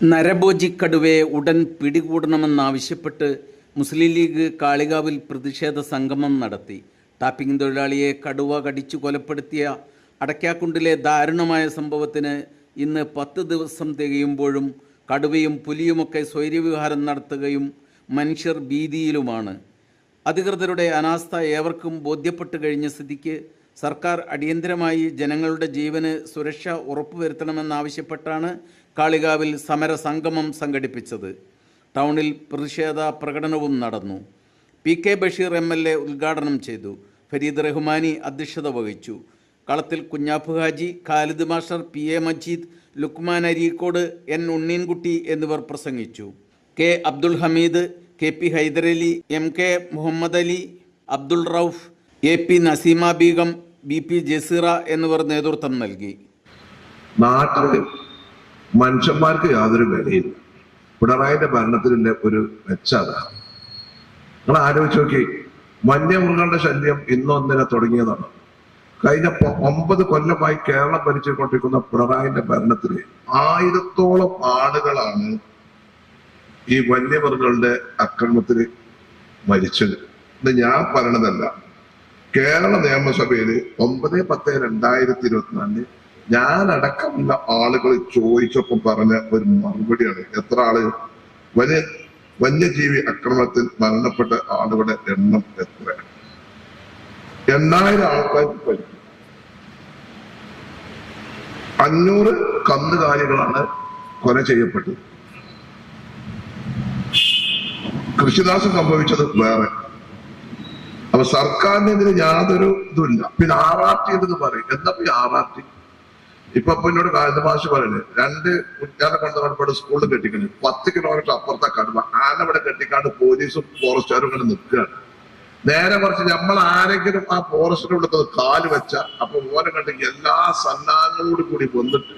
നരഭോജിക്കടുവയെ ഉടൻ പിടികൂടണമെന്നാവശ്യപ്പെട്ട് മുസ്ലിം ലീഗ് കാളികാവിൽ പ്രതിഷേധ സംഗമം നടത്തി. ടാപ്പിംഗ് തൊഴിലാളിയെ കടുവ കടിച്ചു കൊലപ്പെടുത്തിയ അടയ്ക്കാക്കുണ്ടിലെ ദാരുണമായ സംഭവത്തിന് ഇന്ന് പത്ത് ദിവസം തികയുമ്പോഴും കടുവയും പുലിയുമൊക്കെ സ്വൈര്യവിഹാരം നടത്തുകയും മനുഷ്യർ ഭീതിയിലുമാണ്. അധികൃതരുടെ അനാസ്ഥ ഏവർക്കും ബോധ്യപ്പെട്ടു കഴിഞ്ഞ സ്ഥിതിക്ക് സർക്കാർ അടിയന്തരമായി ജനങ്ങളുടെ ജീവന് സുരക്ഷ ഉറപ്പുവരുത്തണമെന്നാവശ്യപ്പെട്ടാണ് കാളികാവിൽ സമര സംഗമം സംഘടിപ്പിച്ചത്. ടൗണിൽ പ്രതിഷേധ പ്രകടനവും നടന്നു. P K Basheer M L A ഉദ്ഘാടനം ചെയ്തു. ഫരീദ് റഹ്മാനി അധ്യക്ഷത വഹിച്ചു. Kalathil Kunhappu Haji Khalid master P A Majeed Lukman Areekode N Unneenkutty എന്നിവർ പ്രസംഗിച്ചു. K Abdul Hameed K P Hyderali M K Muhammad Ali Abdul Rauf A P Naseema Beegum B P Jaseera എന്നിവർ നേതൃത്വം നൽകി. നാട്ടിൽ മനുഷ്യന്മാർക്ക് യാതൊരു വിലയില്ല. പിണറായിന്റെ ഭരണത്തിലുള്ള ഒരു മെച്ചത നിങ്ങൾ ആലോചിച്ച് നോക്കി വന്യമൃഗങ്ങളുടെ ശല്യം ഇന്നൊന്നിനെ തുടങ്ങിയതാണ്. കഴിഞ്ഞ ഒമ്പത് കൊല്ലമായി കേരളം ഭരിച്ചുകൊണ്ടിരിക്കുന്ന പിണറായിന്റെ ഭരണത്തിൽ ആയിരത്തോളം ആളുകളാണ് ഈ വന്യമൃഗങ്ങളുടെ അക്രമത്തിൽ മരിച്ചത്. ഇത് ഞാൻ പറയണതല്ല. കേരള നിയമസഭയിൽ ഒമ്പത് പത്ത് രണ്ടായിരത്തി ഇരുപത്തിനാലിന് ഞാൻ അടക്കമുള്ള ആളുകൾ ചോദിച്ചപ്പോൾ പറഞ്ഞ ഒരു മറുപടിയാണ്. എത്ര ആൾ? വന്യ വന്യജീവി ആക്രമണത്തിൽ മരണപ്പെട്ട ആളുകളുടെ എണ്ണം എത്ര എണ്ണായിരം ആൾക്കാർ പരിക്കും അഞ്ഞൂറ് കന്നുകാലികളാണ് കൊല ചെയ്യപ്പെട്ടത്. കൃഷിനാശം സംഭവിച്ചത് വേറെ. അപ്പൊ സർക്കാരിനെതിരെ യാതൊരു ഇതുമില്ല. പിന്നെ ആർ ആർ ടി എന്നൊക്കെ പറയും. എന്താ ഈ ആർ ആർ ടി ഇപ്പൊ എന്നോട് കാലിന്റെ പറയുന്നത് രണ്ട് കുട്ടികളെ കൊണ്ടുപോയി സ്കൂളിൽ കെട്ടിക്കുന്നു പത്ത് കിലോമീറ്റർ അപ്പുറത്തെ കടുവ ആനവിടെ കെട്ടിക്കാണ്ട് പോലീസും ഫോറസ്റ്റുകാരും ഇങ്ങനെ നിൽക്കുകയാണ് നേരെ മറിച്ച് നമ്മൾ ആരെങ്കിലും ആ ഫോറസ്റ്റിന്റെ ഉള്ളത് കാൽ വെച്ച അപ്പൊ ഓനെ കണ്ട് എല്ലാ സന്നാഹങ്ങളോട് കൂടി വന്നിട്ട്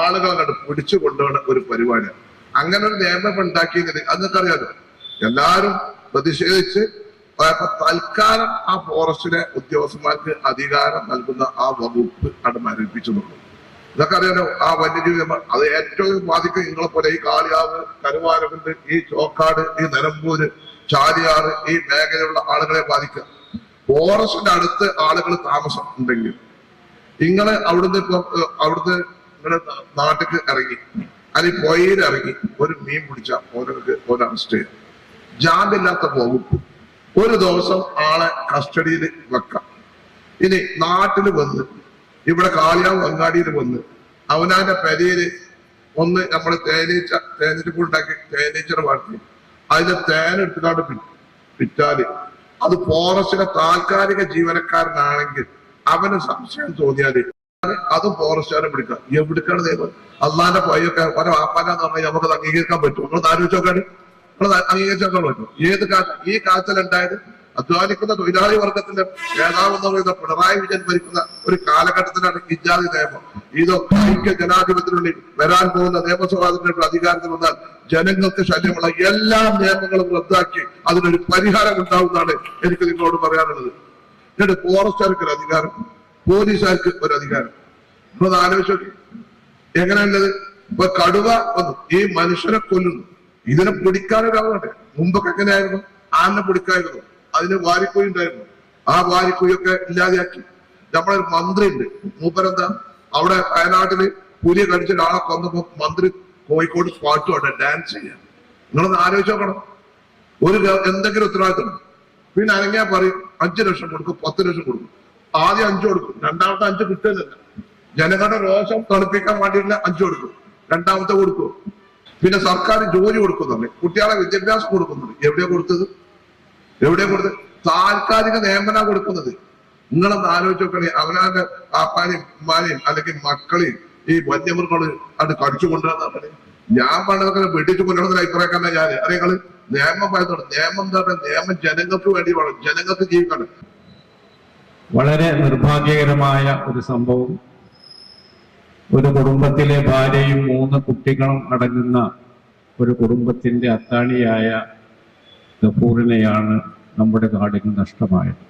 ആളുകളെ കണ്ട് പിടിച്ചു കൊണ്ടുപോകുന്ന ഒരു പരിപാടിയാണ്. അങ്ങനെ ഒരു നിയമം ഉണ്ടാക്കിയെങ്കിൽ അത് നിങ്ങൾക്കറിയാലോ. എല്ലാരും പ്രതിഷേധിച്ച് അപ്പൊ തൽക്കാലം ആ ഫോറസ്റ്റിലെ ഉദ്യോഗസ്ഥന്മാർക്ക് അധികാരം നൽകുന്ന ആ വകുപ്പ് അവിടെ മരവിപ്പിച്ചു നോക്കും ഇതൊക്കെ അറിയാലോ ആ വന്യജീവി അത് ഏറ്റവും ബാധിക്കും. നിങ്ങളെ പോലെ ഈ കാളിയാവ് കരുവാരകുണ്ട് ഈ ചോക്കാട് ഈ നിലമ്പൂര് ചാലിയാറ് ഈ മേഖലയിലുള്ള ആളുകളെ ബാധിക്കുക. ഫോറസ്റ്റിന്റെ അടുത്ത് ആളുകൾ താമസം ഉണ്ടെങ്കിൽ നിങ്ങൾ അവിടുന്ന് അവിടുന്ന് നിങ്ങളുടെ നാട്ടിക്ക് ഇറങ്ങി അല്ലെങ്കിൽ പുഴയിൽ ഇറങ്ങി ഒരു മീൻ പിടിച്ച ഓരോർക്ക് ഓരോ അറസ്റ്റ് ചെയ്യാം ജാമ്യമില്ലാത്ത വകുപ്പ്. ഒരു ദിവസം ആളെ കസ്റ്റഡിയിൽ വെക്കാം. ഇനി നാട്ടിൽ വന്ന് ഇവിടെ കാളിയാവ് അങ്ങാടിയിൽ വന്ന് അവനാന്റെ പെരയിൽ ഒന്ന് നമ്മൾ തേനീച്ച തേനീച്ച ഉണ്ടാക്കി തേനീച്ചയുടെ വളർത്തി അതിന്റെ തേൻ എടുത്തുകൊണ്ട് പിറ്റാൽ അത് ഫോറസ്റ്റിലെ താൽക്കാലിക ജീവനക്കാരനാണെങ്കിൽ അവന് സംശയം തോന്നിയാൽ അത് ഫോറസ്റ്റുകാരെ പിടിക്കാം എവിടുക്കാണ് ദൈവം? അള്ളാന്റെ പയ്യൊക്കെ ഓരോ ആപ്പാനാന്ന് പറഞ്ഞാൽ നമുക്ക് അംഗീകരിക്കാൻ പറ്റും. നിങ്ങൾ ആലോചിച്ച് അംഗീകരിച്ചാൽ പറ്റും ഏത് കാറ്റ് ഈ കാറ്റിലുണ്ടായത് അധ്വാനിക്കുന്ന തൊഴിലാളി വർഗത്തിന്റെ നേതാവ് എന്ന് പറയുന്ന പിണറായി വിജയൻ ഭരിക്കുന്ന ഒരു കാലഘട്ടത്തിലാണ് ഇജാതി നിയമം. ഇതൊക്കെ ഐക്യ ജനാധിപത്യത്തിനുള്ളിൽ വരാൻ പോകുന്ന നിയമസഭാ തിരഞ്ഞെടുപ്പ് അധികാരത്തിൽ വന്നാൽ ജനങ്ങൾക്ക് ശല്യമുള്ള എല്ലാ നിയമങ്ങളും റദ്ദാക്കി അതിനൊരു പരിഹാരം ഉണ്ടാവുന്നതാണ് എനിക്ക് നിങ്ങളോട് പറയാനുള്ളത്. എന്നിട്ട് ഫോറസ്റ്റുകാർക്ക് ഒരു അധികാരം പോലീസുകാർക്ക് ഒരു അധികാരം. നമ്മളത് ആലോചിച്ചു എങ്ങനെയുള്ളത്? ഇപ്പൊ കടുവ വന്നു. ഈ മനുഷ്യനെ കൊല്ലുന്നു. ഇതിനെ പിടിക്കാനൊരാളുണ്ട് മുമ്പൊക്കെ എങ്ങനെയായിരുന്നു? ആനെ പിടിക്കായിരുന്നു. അതിന് വാരിക്കുഴി ഉണ്ടായിരുന്നു. ആ വാരിക്കുഴിയൊക്കെ ഇല്ലാതെയാക്കി. നമ്മളെ ഒരു മന്ത്രി ഉണ്ട് മൂപ്പരെന്താ അവിടെ വയനാട്ടിൽ പുലിയെ കടിച്ച ഒരാളെ കൊന്നപ്പോ മന്ത്രി കോഴിക്കോട് പാട്ടുപാട്ടെ ഡാൻസ് ചെയ്യാൻ നിങ്ങളൊന്ന് ആലോചിച്ച് നോക്കണം. ഒരു എന്തെങ്കിലും ഉത്തരവാദിത്തം. പിന്നെ അനങ്ങിയാ പറയും അഞ്ചു ലക്ഷം കൊടുക്കും പത്ത് ലക്ഷം കൊടുക്കും. ആദ്യം അഞ്ചു കൊടുക്കും. രണ്ടാമത്തെ അഞ്ച് കിട്ടുന്നില്ല ജനങ്ങളുടെ രോഷം തണുപ്പിക്കാൻ വേണ്ടിയിട്ടില്ല അഞ്ചു കൊടുക്കും. രണ്ടാമത്തെ കൊടുക്കും. പിന്നെ സർക്കാർ ജോലി കൊടുക്കുന്നുണ്ട്. കുട്ടികളെ വിദ്യാഭ്യാസം കൊടുക്കുന്നുണ്ട്. എവിടെ കൊടുത്തത്? എവിടെ കൊടുത്തത്? താൽക്കാലിക നിയമന കൊടുക്കുന്നത്. നിങ്ങളൊന്ന് ആലോചിച്ച് നോക്കണേ. അവനവന്റെ ആപ്പാനെയും ഉമ്മാനെയും അല്ലെങ്കിൽ മക്കളെയും ഈ വന്യമൃഗങ്ങൾ അത് കടിച്ചു കൊണ്ടുവന്നാ ഞാൻ പണ്ടൊക്കെ വെട്ടിച്ചു കൊണ്ടുവന്ന അഭിപ്രായക്കാരനെ ഞാൻ അറിയങ്ങൾ നിയമം പറയുന്നുണ്ട് നിയമം പറയുക? നിയമം ജനങ്ങൾക്ക് വേണ്ടി വേണം ജനങ്ങൾക്ക് ജീവിക്കണം വളരെ നിർഭാഗ്യകരമായ ഒരു സംഭവം. ഒരു കുടുംബത്തിലെ ഭാര്യയും മൂന്ന് കുട്ടികളും അടങ്ങുന്ന ഒരു കുടുംബത്തിന്റെ അത്താണിയായ ഗഫൂറിനെയാണ് നമ്മുടെ നാടിന് നഷ്ടമായത്.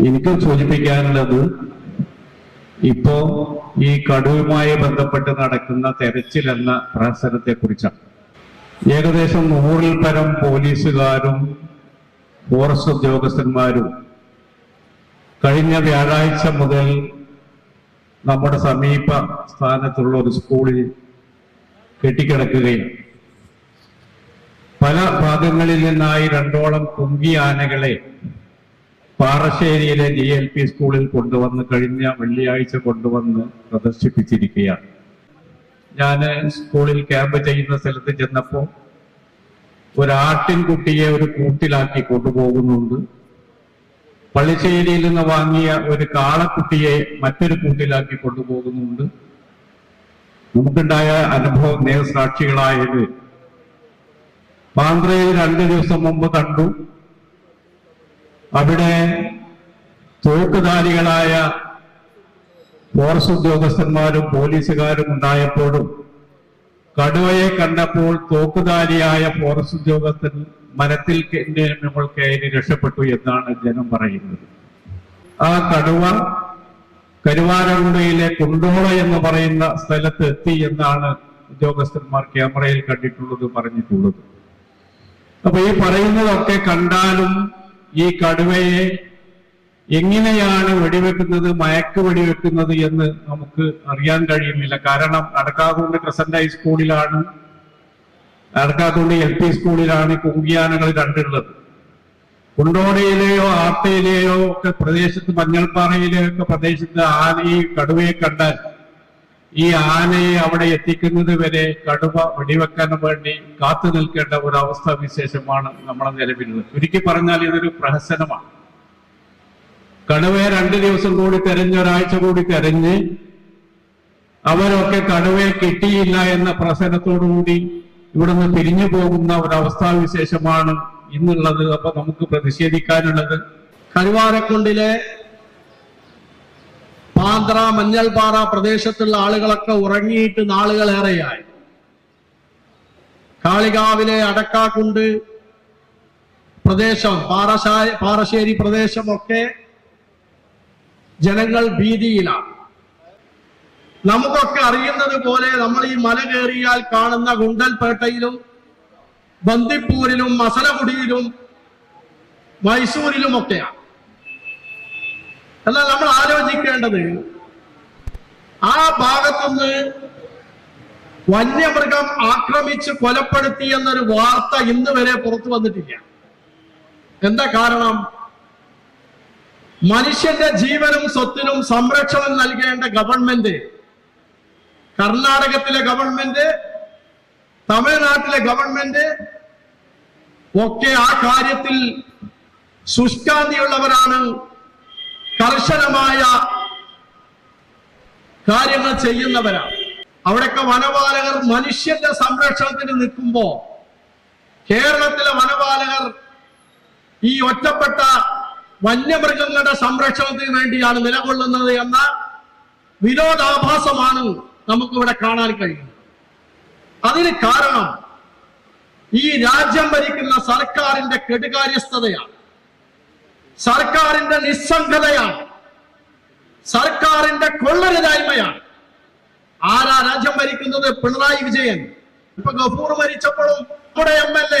എനിക്ക് സൂചിപ്പിക്കാനുള്ളത് ഇപ്പോ ഈ കടുവുമായി ബന്ധപ്പെട്ട് നടക്കുന്ന തെരച്ചിൽ എന്ന പ്രഹസനത്തെ കുറിച്ചാണ് ഏകദേശം നൂറിൽ പരം പോലീസുകാരും ഫോറസ്റ്റ് ഉദ്യോഗസ്ഥന്മാരും കഴിഞ്ഞ വ്യാഴാഴ്ച മുതൽ നമ്മുടെ സമീപ സ്ഥാനത്തുള്ള ഒരു സ്കൂളിൽ കെട്ടിക്കിടക്കുകയും പല ഭാഗങ്ങളിൽ നിന്നായി രണ്ടോളം കുങ്കി ആനകളെ പാറശ്ശേരിയിലെ ഡി എൽ പി സ്കൂളിൽ കൊണ്ടുവന്ന് കഴിഞ്ഞ വെള്ളിയാഴ്ച കൊണ്ടുവന്ന് പ്രദർശിപ്പിച്ചിരിക്കുകയാണ്. ഞാൻ സ്കൂളിൽ ക്യാമ്പ് ചെയ്യുന്ന സ്ഥലത്ത് ചെന്നപ്പോൾ ഒരാട്ടിൻകുട്ടിയെ ഒരു കൂട്ടിലാക്കി കൊണ്ടുപോകുന്നുണ്ട്. പള്ളിശ്ശേരിയിൽ നിന്ന് വാങ്ങിയ ഒരു കാളക്കുട്ടിയെ മറ്റൊരു കൂട്ടിലാക്കി കൊണ്ടുപോകുന്നുണ്ട് നമുക്കുണ്ടായ അനുഭവം നേർസാക്ഷികളായത് പാന്ത്രയിൽ രണ്ടു ദിവസം മുമ്പ് കണ്ടു. അവിടെ തോക്കുധാരികളായ ഫോറസ്റ്റ് ഉദ്യോഗസ്ഥന്മാരും പോലീസുകാരും ഉണ്ടായപ്പോഴും കടുവയെ കണ്ടപ്പോൾ തോക്കുധാരിയായ ഫോറസ്റ്റ് ഉദ്യോഗസ്ഥൻ മരത്തിൽ നമ്മൾ കയറി രക്ഷപ്പെട്ടു എന്നാണ് ജനം പറയുന്നത്. ആ കടുവ കരുവാരകുണ്ടയിലെ കുണ്ടോള എന്ന് പറയുന്ന സ്ഥലത്ത് എത്തി എന്നാണ് ഉദ്യോഗസ്ഥന്മാർ ക്യാമറയിൽ കണ്ടിട്ടുള്ളത് പറഞ്ഞിട്ടുള്ളത്. അപ്പൊ ഈ പറയുന്നതൊക്കെ കണ്ടാലും ഈ കടുവയെ എങ്ങനെയാണ് വെടിവെക്കുന്നത് മയക്ക് വെടിവെക്കുന്നത് എന്ന് നമുക്ക് അറിയാൻ കഴിയുന്നില്ല. കാരണം അടക്കാകുണ്ട് ക്രസന്റ് ഹൈസ്കൂളിലാണ് അടക്കാക്കുണ്ട് എൽ പി സ്കൂളിലാണ് ഈ കുങ്കിയാനകൾ കണ്ടുള്ളത് കുണ്ടോടയിലെയോ ആർത്തയിലെയോ ഒക്കെ പ്രദേശത്ത് മഞ്ഞൾപ്പാറയിലെയോ ഒക്കെ പ്രദേശത്ത് ആന ഈ കടുവയെ കണ്ടാൽ ഈ ആനയെ അവിടെ എത്തിക്കുന്നത് വരെ കടുവ വെടിവെക്കാൻ വേണ്ടി കാത്തു നിൽക്കേണ്ട ഒരു അവസ്ഥ വിശേഷമാണ് നമ്മളെ നിലവിലുള്ളത്. ചുരുക്കി പറഞ്ഞാൽ ഇതൊരു പ്രഹസനമാണ്. കടുവയെ രണ്ട് ദിവസം കൂടി തെരഞ്ഞ് ഒരാഴ്ച കൂടി തെരഞ്ഞ് അവരൊക്കെ കടുവയെ കിട്ടിയില്ല എന്ന പ്രസനത്തോടുകൂടി ഇവിടുന്ന് പിരിഞ്ഞു പോകുന്ന ഒരവസ്ഥാവിശേഷമാണ് ഇന്നുള്ളത്. അപ്പൊ നമുക്ക് പ്രതിഷേധിക്കാനുള്ളത്. കരുവാരക്കുണ്ടിലെ പാന്ത്ര മഞ്ഞൾപാറ പ്രദേശത്തുള്ള ആളുകളൊക്കെ ഉറങ്ങിയിട്ട് നാളുകളേറെയായി. കാളികാവിലെ അടക്കാക്കുണ്ട് പ്രദേശം പാറശാ പാറശ്ശേരി പ്രദേശമൊക്കെ ജനങ്ങൾ ഭീതിയിലാണ്. നമുക്കൊക്കെ അറിയുന്നത് പോലെ നമ്മൾ ഈ മല കയറിയാൽ കാണുന്ന ഗുണ്ടൽപേട്ടയിലും ബന്ദിപ്പൂരിലും മസലകുടിയിലും മൈസൂരിലും ഒക്കെയാണ്. എന്നാൽ നമ്മൾ ആലോചിക്കേണ്ടത് ആ ഭാഗത്തുനിന്ന് വന്യമൃഗം ആക്രമിച്ച് കൊലപ്പെടുത്തി എന്നൊരു വാർത്ത ഇന്ന് വരെ പുറത്തു വന്നിട്ടില്ല. എന്താ കാരണം? മനുഷ്യന്റെ ജീവനും സ്വത്തിനും സംരക്ഷണം നൽകേണ്ട ഗവൺമെന്റ് കർണാടകത്തിലെ ഗവൺമെന്റ് തമിഴ്നാട്ടിലെ ഗവൺമെന്റ് ഒക്കെ ആ കാര്യത്തിൽ ശുഷ്കാന്തിയുള്ളവരാണ്. കർശനമായ കാര്യങ്ങൾ ചെയ്യുന്നവരാണ്. അവിടെയൊക്കെ വനപാലകർ മനുഷ്യന്റെ സംരക്ഷണത്തിന് നിൽക്കുമ്പോ കേരളത്തിലെ വനപാലകർ ഈ ഒറ്റപ്പെട്ട വന്യമൃഗങ്ങളുടെ സംരക്ഷണത്തിന് വേണ്ടിയാണ് നിലകൊള്ളുന്നത് എന്ന വിരോധാഭാസമാണ് നമുക്കിവിടെ കാണാൻ കഴിയും. അതിന് കാരണം ഈ രാജ്യം ഭരിക്കുന്ന സർക്കാരിന്റെ കെടുകാര്യസ്ഥതയാണ്. സർക്കാരിന്റെ നിസ്സംഗതയാണ്. സർക്കാരിന്റെ കൊള്ളരുതായ്മയാണ്. ആരാ രാജ്യം ഭരിക്കുന്നത്? പിണറായി വിജയൻ. ഇപ്പൊ ഗഫൂർ മരിച്ചപ്പോഴും നമ്മുടെ M L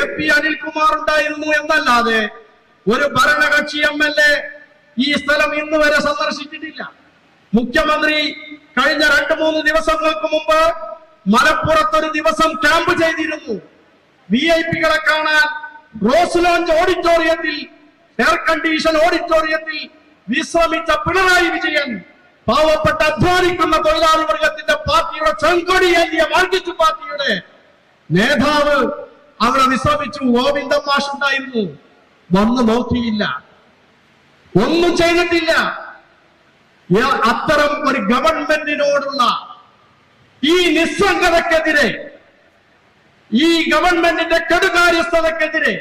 A P Anilkumar ഉണ്ടായിരുന്നു എന്നല്ലാതെ ഒരു ഭരണകക്ഷി എം എൽ എ ഈ സ്ഥലം ഇന്ന് വരെ സന്ദർശിച്ചിട്ടില്ല. മുഖ്യമന്ത്രി കഴിഞ്ഞ രണ്ട് മൂന്ന് ദിവസങ്ങൾക്ക് മുമ്പ് മലപ്പുറത്തൊരു ദിവസം ക്യാമ്പ് ചെയ്തിരുന്നു. വി ഐ പികളെ കാണാൻ റോസ് ലോഞ്ച് ഓഡിറ്റോറിയത്തിൽ എയർ കണ്ടീഷൻ ഓഡിറ്റോറിയത്തിൽ വിശ്രമിച്ച പിണറായി വിജയൻ പാവപ്പെട്ട അധ്വാനിക്കുന്ന തൊഴിലാളി വർഗത്തിന്റെ പാർട്ടിയുടെ ചെങ്കൊടി ഏന്തിയ മാർഗിച്ചു പാർട്ടിയുടെ നേതാവ് അവിടെ വിശ്രമിച്ചു. ഗോവിന്ദ മാഷ് ഉണ്ടായിരുന്നു വന്നു നോക്കിയില്ല. ഒന്നും ചെയ്തിട്ടില്ല. അത്തരം ഒരു ഗവൺമെന്റിനോടുള്ള ഈ നിസ്സംഗതക്കെതിരെ ഈ ഗവൺമെന്റിന്റെ കെടുകാര്യസ്ഥതക്കെതിരെ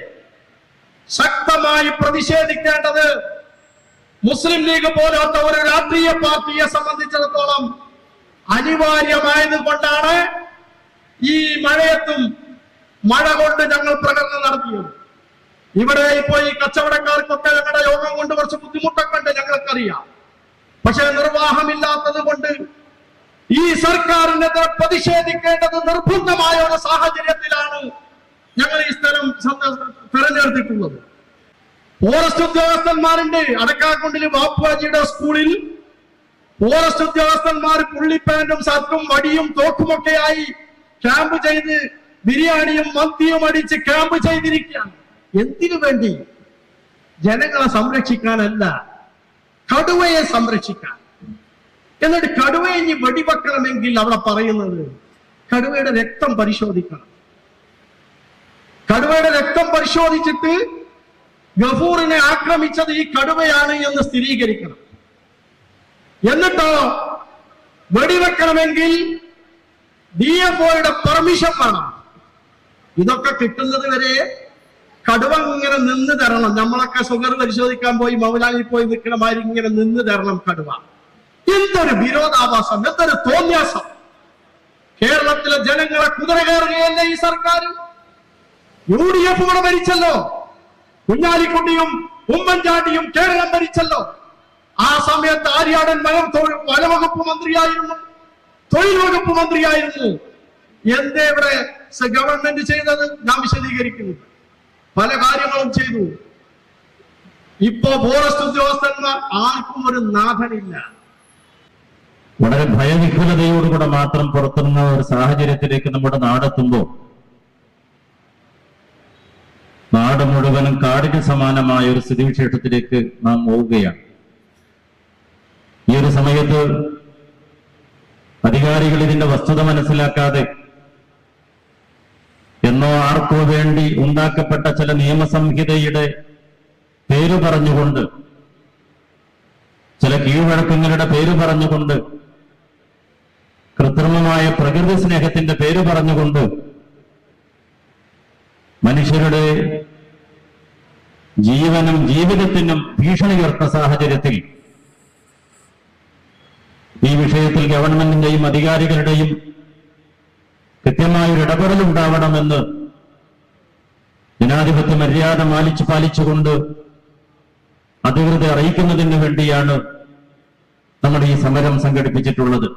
ശക്തമായി പ്രതിഷേധിക്കേണ്ടത് മുസ്ലിം ലീഗ് പോലത്തെ ഒരു രാഷ്ട്രീയ പാർട്ടിയെ സംബന്ധിച്ചിടത്തോളം അനിവാര്യമായത് കൊണ്ടാണ് ഈ മഴയത്തും മഴ കൊണ്ട് ഞങ്ങൾ പ്രകടനം നടത്തിയത്. ഇവിടെ ഇപ്പോ ഈ കച്ചവടക്കാർക്കൊക്കെ ഞങ്ങളുടെ യോഗം കൊണ്ട് കുറച്ച് ബുദ്ധിമുട്ടൊക്കെ ഉണ്ട് ഞങ്ങൾക്കറിയാം. പക്ഷെ നിർവാഹമില്ലാത്തത് കൊണ്ട് ഈ സർക്കാരിനെതിരെ പ്രതിഷേധിക്കേണ്ടത് നിർബന്ധമായ ഒരു സാഹചര്യത്തിലാണ് ഞങ്ങൾ ഈ സ്ഥലം തെരഞ്ഞെടുത്തിട്ടുള്ളത്. ഫോറസ്റ്റ് ഉദ്യോഗസ്ഥന്മാരുണ്ട് അടക്കാക്കുണ്ടിൽ ബാപ്പുവാജിയുടെ സ്കൂളിൽ ഫോറസ്റ്റ് ഉദ്യോഗസ്ഥന്മാർ പുള്ളിപ്പാന്റും സർക്കും വടിയും തോക്കുമൊക്കെയായി ക്യാമ്പ് ചെയ്ത് ബിരിയാണിയും മന്തിയും അടിച്ച് ക്യാമ്പ് ചെയ്തിരിക്കുകയാണ്. എന്തിനു വേണ്ടി? ജനങ്ങളെ സംരക്ഷിക്കാനല്ല. കടുവയെ സംരക്ഷിക്കാൻ. എന്നിട്ട് കടുവയെ ഇനി വെടിവെക്കണമെങ്കിൽ അവിടെ പറയുന്നത് കടുവയുടെ രക്തം പരിശോധിക്കണം. കടുവയുടെ രക്തം പരിശോധിച്ചിട്ട് ഗഫൂറിനെ ആക്രമിച്ചത് ഈ കടുവയാണ് എന്ന് സ്ഥിരീകരിക്കണം. എന്നിട്ടോ വെടിവെക്കണമെങ്കിൽ ഡി എഫ് ഒയുടെ പെർമിഷൻ വേണം. ഇതൊക്കെ കിട്ടുന്നത് വരെ കടുവ ഇങ്ങനെ നിന്ന് തരണം. നമ്മളൊക്കെ ഷുഗർ പരിശോധിക്കാൻ പോയി മൗലാനി പോയി നിൽക്കണ മാതിരി ഇങ്ങനെ നിന്ന് തരണം കടുവ. എന്തൊരു വിരോധാഭാസം എന്തൊരു തോന്യാസം കേരളത്തിലെ ജനങ്ങളെ കുതിര കയറുകയല്ലേ ഈ സർക്കാർ യു ഡി എഫ് ഇവിടെ ഭരിച്ചല്ലോ. കുഞ്ഞാലിക്കുട്ടിയും ഉമ്മൻചാണ്ടിയും കേരളം ഭരിച്ചല്ലോ. ആ സമയത്ത് ആര്യാടൻ മകം വനവകുപ്പ് മന്ത്രിയായിരുന്നു. തൊഴിൽ വകുപ്പ് മന്ത്രിയായിരുന്നു. എന്തേ ഇവിടെ ഗവൺമെന്റ് ചെയ്തത്? നാം വിശദീകരിക്കുന്നു പല കാര്യങ്ങളും ചെയ്തു. ഇപ്പോ ഫോറസ്റ്റ് ഉദ്യോഗസ്ഥന്മാർ ആർക്കും ഒരു നാഥനില്ല. വളരെ ഭയവിഹുലതയോടുകൂടെ മാത്രം പുറത്തുനിന്ന ഒരു സാഹചര്യത്തിലേക്ക് നമ്മുടെ നാടെത്തുമ്പോൾ നാട് മുഴുവനും കാടിന് സമാനമായ ഒരു സ്ഥിതിവിശേഷത്തിലേക്ക് നാം പോവുകയാണ്. ഈ ഒരു സമയത്ത് അധികാരികൾ ഇതിന്റെ വസ്തുത മനസ്സിലാക്കാതെ എന്നോ ആർക്കോ വേണ്ടി ഉണ്ടാക്കപ്പെട്ട ചില നിയമസംഹിതയുടെ പേര് പറഞ്ഞുകൊണ്ട് ചില കീഴ്വഴക്കങ്ങളുടെ പേര് പറഞ്ഞുകൊണ്ട് കൃത്രിമമായ പ്രകൃതി സ്നേഹത്തിന്റെ പേര് പറഞ്ഞുകൊണ്ട് മനുഷ്യരുടെ ജീവനും ജീവിതത്തിനും ഭീഷണി ഉയർത്ത സാഹചര്യത്തിൽ ഈ വിഷയത്തിൽ ഗവൺമെന്റിന്റെയും അധികാരികളുടെയും കൃത്യമായൊരു ഇടപെടൽ ഉണ്ടാവണമെന്ന് ജനാധിപത്യ മര്യാദ മാലിച്ച് പാലിച്ചുകൊണ്ട് അധികൃതരെ അറിയിക്കുന്നതിന് വേണ്ടിയാണ് നമ്മുടെ ഈ സമരം സംഘടിപ്പിച്ചിട്ടുള്ളത്.